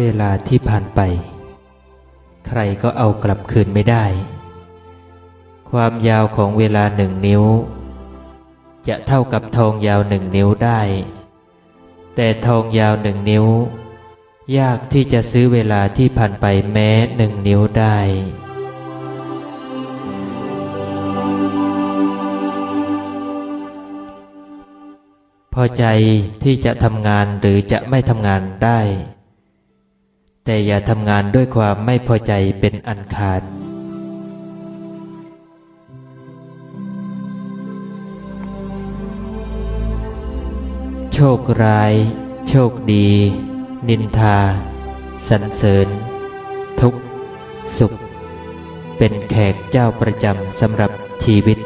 เวลาที่ผ่านไป ใครก็เอากลับคืนไม่ได้ ความยาวของเวลาหนึ่งนิ้ว จะเท่ากับทองยาวหนึ่งนิ้วได้ แต่ทองยาวหนึ่งนิ้ว ยากที่จะซื้อเวลาที่ผ่านไปแม้หนึ่งนิ้วได้พอใจที่จะทำงานหรือจะไม่ทำงานได้ แต่อย่าทำงานด้วยความไม่พอใจเป็นอันขาด โชคร้าย โชคดี นินทา สรรเสริญ ทุกข์สุข เป็นแขกเจ้าประจำสำหรับชีวิต